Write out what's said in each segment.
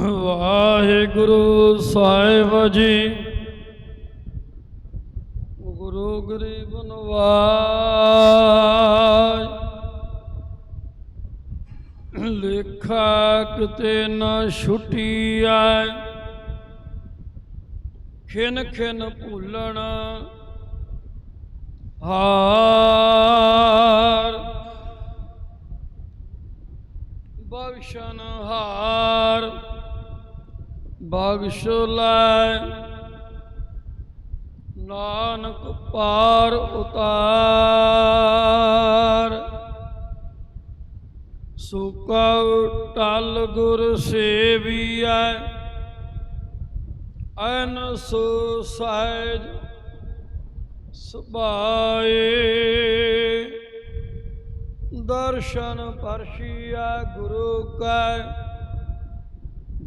ਵਾਹਿਗੁਰੂ ਸਾਹਿਬ ਜੀ। ਗੁਰੂ ਗਰੀਬ ਨਵਾਜ। ਲੇਖਾ ਕਿਤੇ ਨਾ ਛੁੱਟੀ ਆਏ ਖਿਨ ਖਿਨ ਭੁੱਲਣ ਹਾਰ। ਬਖਸ਼ਣ ਹਾਰ। ਬਖਸ਼ ਲੈ। ਨਾਨਕ ਪਾਰ ਉਤਾਰ। ਸੁਕਾ ਟਲ ਗੁਰ ਸੇਵੀਐ। ਅਨ ਸੋ ਸਹਿਜ ਸੁਭਾਏ। ਦਰਸ਼ਨ ਪਰਸ਼ੀਆ ਗੁਰੂ ਕੈ।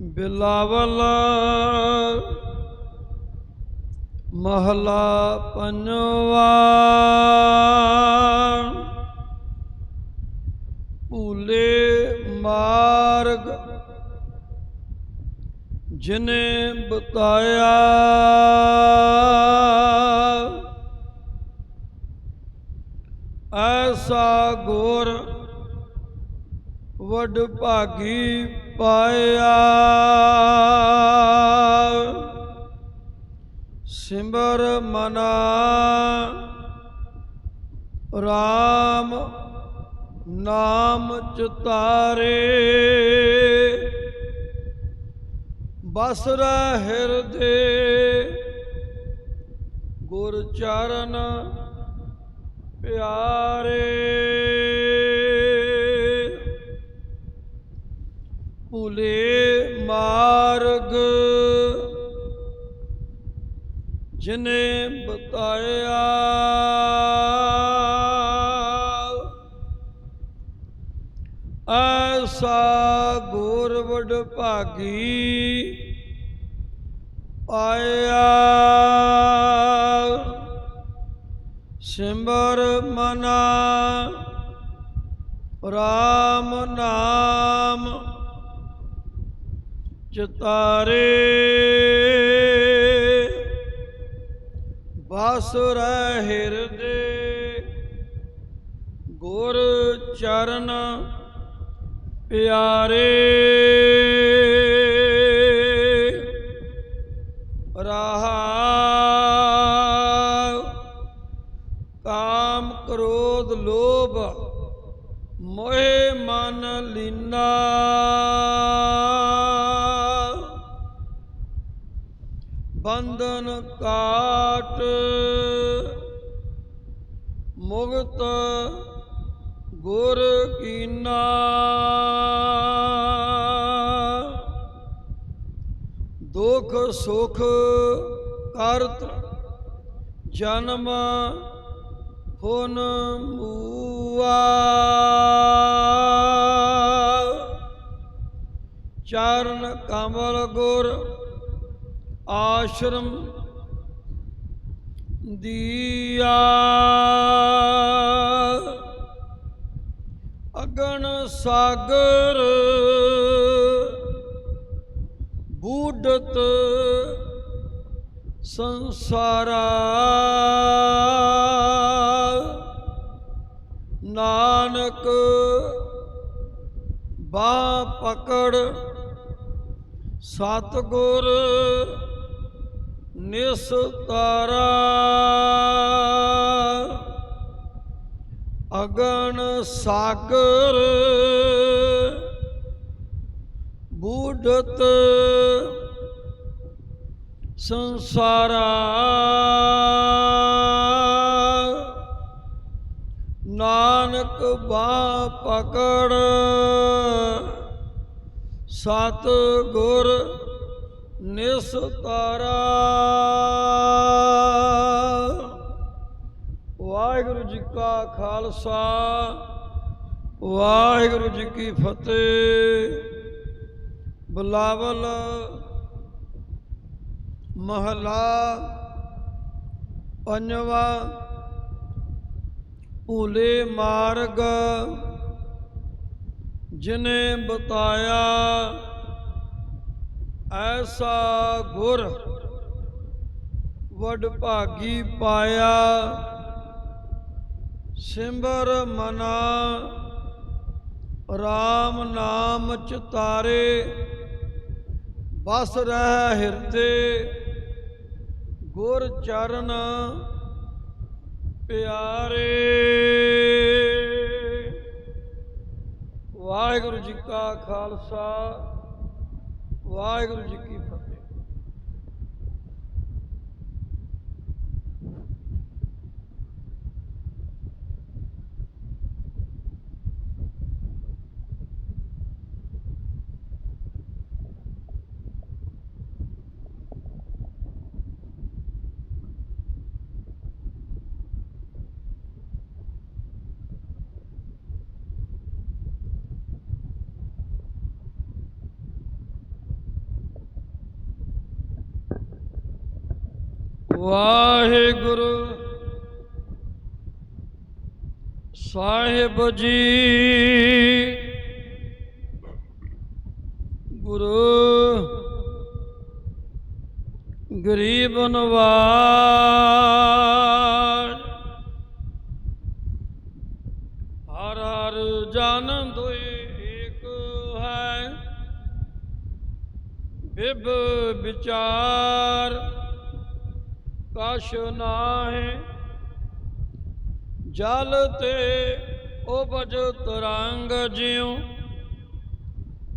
ਬਿਲਾਵਲ ਮਹਲਾ ਪੰਜਵਾ। ਭੂਲੇ ਮਾਰਗ ਜਿਨੇ ਬਤਾਇਆ। ਐਸਾ ਗੋਰ ਵਡ ਭਾਗੀ ਪਾਇਆ। ਸਿਮਰ ਮਨਾ RAM ਨਾਮ ਚਤਾਰੇ। ਬਸ ਹਿਰਦੇ ਗੁਰ ਚਰਨ ਪਿਆਰੇ। ਭੁਲੇ ਮਾਰਗ। ਜਿਨੇ ਬਤਾਇਆ ਐਸਾ ਗੁਰ ਵਡ ਭਾਗੀ ਆਇਆ ਸਿਮਰ ਮਨਾ ਰਾਮ ਨਾਮ ਚਤਾਰੇ ਬਸ ਹਿਰਦੇ। ਗੁਰ ਚਰਨ ਪਿਆਰੇ। ਰਹਾ ਕਾਮ ਕ੍ਰੋਧ ਲੋਭ ਮੋਹਿ ਮਨ ਲੀਨਾ। ਬੰਧਨ ਕਾਟ ਮੁਗਤ ਗੁਰ ਕੀਨਾ। ਦੁਖ ਸੁਖ ਕਰਤ ਜਨਮ ਹੁਨ ਮੂਆ। ਚਰਨ ਕਮਲ ਗੁਰ ਆਸ਼ਰਮ ਦੀਆ ਅਗਣ ਸਾਗਰ ਬੂਡਤ ਸੰਸਾਰਾ। ਨਾਨਕ ਬਾ ਪਕੜ ਸਤਗੁਰ ਨਿਸਤਾਰਾ। ਅਗਨ ਸਾਗਰ ਬੂਢਤ ਸੰਸਾਰਾ। ਨਾਨਕ ਬਾ ਪਕੜ ਸਤ ਗੁਰ ਨਿਸਤਾਰਾ ਵਾਹਿਗੁਰੂ ਜੀ ਕਾ ਖਾਲਸਾ, ਵਾਹਿਗੁਰੂ ਜੀ ਕੀ ਫਤਿਹ। ਬਲਾਵਲ ਮਹਲਾ ਪੰਜਵਾ ਭੂਲੇ ਮਾਰਗ, ਜਿਨੇ ਬਤਾਇਆ ਐਸਾ ਗੁਰ ਵਡ ਭਾਗੀ ਪਾਇਆ, ਸਿਮਰ ਮਨਾ RAM ਨਾਮ ਚਤਾਰੇ ਬਸ ਰਹਿ ਹਿਰਦੇ, ਗੁਰ ਚਰਨ ਪਿਆਰੇ। ਵਾਹਿਗੁਰੂ ਜੀ ਕਾ ਖਾਲਸਾ। ਵਾਹਿਗੁਰੂ ਜੀ ਕੀ ਫਤਿਹ ਵਾਹਿਗੁਰੂ। ਸਾਹਿਬ ਜੀ। ਗੁਰੂ ਗਰੀਬ ਨਵਾਜ। ਹਰ ਹਰ ਜਨ ਦੁਇ ਏਕ ਹੈ। ਬਿਬ ਵਿਚਾਰ। ਕਛ ਨਾਹੀ ਜਲ ਤੇ ਉਪਜ ਤਰੰਗ ਜਿਉ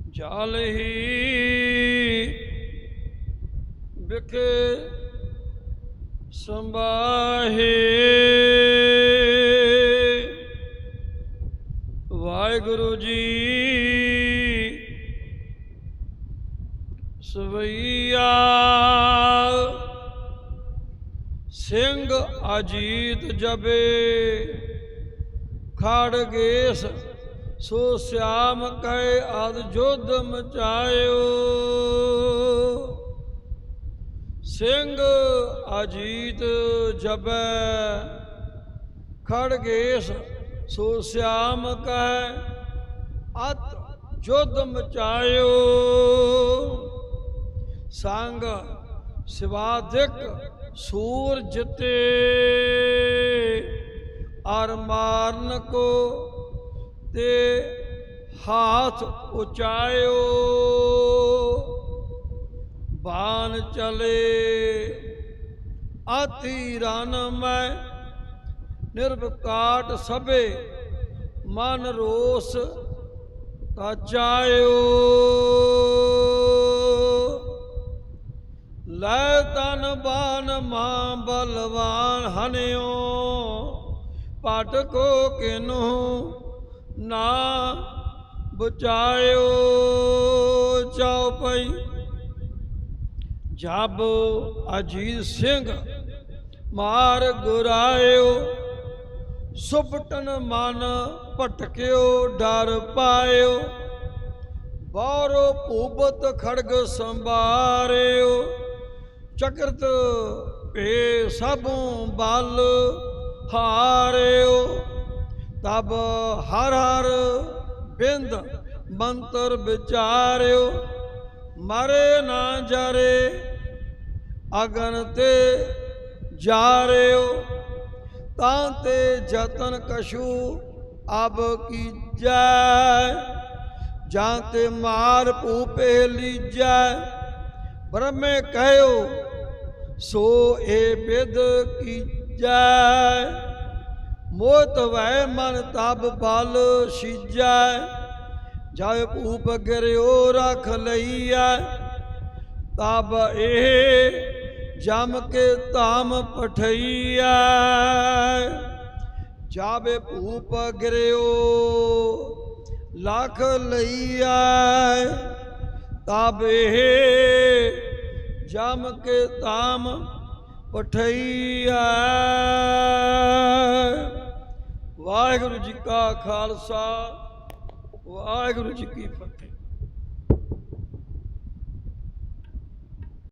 ਜਲ ਹੀ ਵਿਖੇ ਸੰਭਾਹੇ। ਅਜੀਤ ਜਬੇ ਖੜਗੇਸ ਸੋ ਸਿਆਮ ਕੈ ਅਦ ਜੋਧ ਮਚਾਇਓ। ਸਿੰਘ ਅਜੀਤ ਜਬੈ ਖੜਗੇਸ ਸੋ ਸਿਆਮ ਕੈ ਅਤ ਜੋਧ ਮਚਾਇਓ। ਸੰਗ ਸਿਵਾਦਿਕ ਸੂਰਜ ਤੇ। ਅਰ ਮਾਰਨ ਕੋ ਤੇ ਹਾਥ ਉਚਾਇਓ। ਬਾਣ ਚਲੇ ਆਤੀ ਰਨ ਮੈਂ ਨਿਰਵਕਾਟ ਸਭੇ ਮਨ ਰੋਸ ਤਾਚਾਇਓ ਲੈ ਤਨ ਬਾਨ ਮਾਂ ਬਲਵਾਨ ਹਨਿਓ, ਪਟ ਕੋ ਕਿਨੂ ਨਾ ਬਚਾਇਓ। ਚਉਪਈ ਜਬ ਅਜੀਤ ਸਿੰਘ ਮਾਰ ਗੁਰਾਇਓ, ਸੁਪਟਨ ਮਨ ਭਟਕਿਓ, ਡਰ ਪਾਇਓ। ਬਾਹਰੋਂ ਭੂਪਤ ਖੜਗ ਸੰਭਾਰਿਓ ਚਕਰਤ ਭੇ ਸਭੋਂ ਬਲ ਹਾਰਿਓ। ਤਬ ਹਰ ਹਰ ਬਿੰਦ ਮੰਤਰ ਵਿਚਾਰਿਓ। ਮਰੇ ਨਾ ਜਰੇ, ਅਗਨ ਤੇ ਜਾਰਿਓ। ਤਾਂ ਤੇ ਯਤਨ ਕਸ਼ੂ ਅਬ ਕੀਜੈ, ਜਾਂ ਤੇ ਮਾਰ ਭੂਪੇ ਲੀਜੈ। ਬ੍ਰਹਮੇ ਕਹਿਓ, ਸੋ ਏ ਬਿਦ ਕੀਜੈ ਮੋਤ ਵੈ ਮਨ ਤਬ ਬਲ ਸੀਜੈ। ਜਾਇ ਭੂਪ ਗਿਰਿਓ ਰਖ ਲਈਐ। ਤਬ ਇਹ ਜਮ ਕੇ ਧਾਮ ਪਠਈਐ। ਜਾਵੇ ਭੂਪ ਗਿਰਿਓ, ਲੱਖ ਲਈਆ ਤਾਬੇ ਜਮ ਕੇ ਤਾਮ ਪਠਈਆ ਵਾਹਿਗੁਰੂ ਜੀ ਕਾ ਖਾਲਸਾ ਵਾਹਿਗੁਰੂ ਜੀ ਕੀ ਫਤਿਹ।